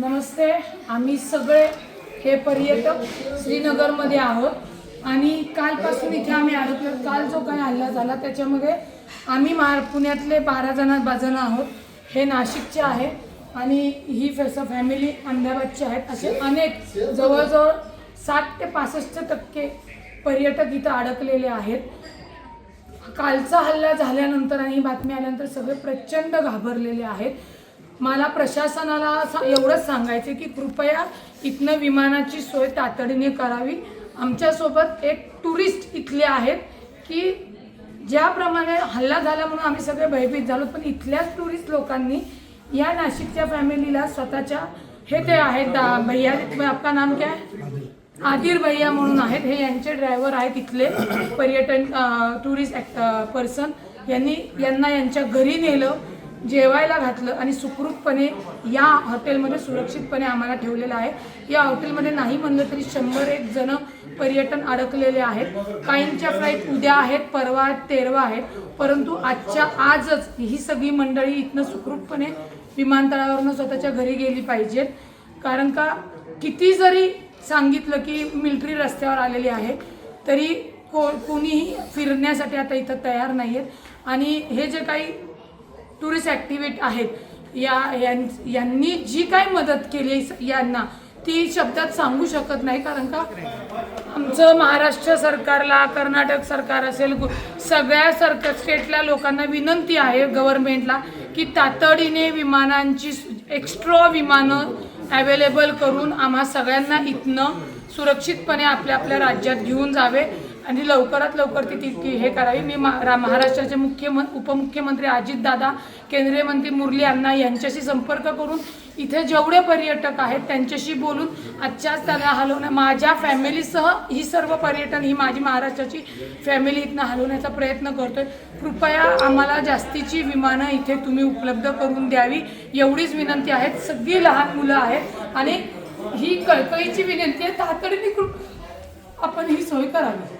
नमस्ते आम्ही सगळे हे पर्यटक श्रीनगरमध्ये आहोत. आणि कालपासून इथे आम्ही अडकलो काल जो काही हल्ला झाला त्याच्यामध्ये आम्ही मा पुण्यातले बारा जण जण आहोत. हे नाशिकचे आहे. आणि ही फॅस फॅमिली अहमदाबादची आहेत. असे अनेक जवळजवळ साठ ते पासष्ट टक्के पर्यटक इथं अडकलेले आहेत. कालचा हल्ला झाल्यानंतर आणि ही बातमी आल्यानंतर सगळे प्रचंड घाबरलेले आहेत. मला प्रशासनाला एवढंच सांगायचं की कृपया इथनं विमानाची सोय तातडीने करावी. आमच्यासोबत एक टुरिस्ट इथले आहेत की ज्याप्रमाणे हल्ला झाला म्हणून आम्ही सगळे भयभीत झालो पण इथल्याच टुरिस्ट लोकांनी या नाशिकच्या फॅमिलीला स्वतःच्या हे ते आहेत दा- भैया आपका नाम काय आदिर भैया म्हणून आहेत. हे यांचे ड्रायव्हर आहेत इथले पर्यटन टुरिस्ट पर्सन. यांनी यांना यांच्या घरी नेलं. जेवायला घातलं आणि सुखरूपपणे या हॉटेलमध्ये सुरक्षितपणे आम्हाला ठेवलेलं आहे. या हॉटेलमध्ये नाही म्हणलं तरी शंभर एक जण पर्यटन अडकलेले आहेत. काहींच्या फ्लाईट उद्या आहेत परवा आहेत तेरवा आहेत. परंतु आजच्या आजच ही सगळी मंडळी इथनं सुखरूपपणे विमानतळावरनं स्वतःच्या घरी गेली पाहिजेत. कारण का किती जरी सांगितलं की मिलिटरी रस्त्यावर आलेली आहे तरी को कोणीही फिरण्यासाठी आता इथं तयार नाही आहेत आणि हे जे काही टुरिस्ट ॲक्टिव्हिट आहेत. या यां- यांनी जी काय मदत केली यांना ती शब्दात सांगू शकत नाही कारण का? आमचं महाराष्ट्र सरकारला कर्नाटक सरकार असेल सगळ्या सरकार स्टेटला लोकांना विनंती आहे गव्हर्नमेंटला की तातडीने विमानांची एक्स्ट्रा विमानं अवेलेबल करून आम्हा सगळ्यांना इथनं सुरक्षितपणे आपल्या आपल्या राज्यात घेऊन जावे. आणि लवकरात लवकर ती तितकी हे करावी. मी रा- महाराष्ट्राचे मुख्यमं उपमुख्यमंत्री अजितदादा केंद्रीय मंत्री मुरली अण्णा यांच्याशी संपर्क करून इथे जेवढे पर्यटक आहेत त्यांच्याशी बोलून आजच्याच त्याला हलवण्या माझ्या फॅमिलीसह ही सर्व पर्यटन ही माझी महाराष्ट्राची फॅमिली इथनं हलवण्याचा प्रयत्न करतोय. कृपया आम्हाला जास्तीची विमानं इथे तुम्ही उपलब्ध करून द्यावी एवढीच विनंती आहे सगळी लहान मुलं आहेत आणि ही कळकळीची विनंती आहे. तातडीने कृप आपण ही सोय करावी.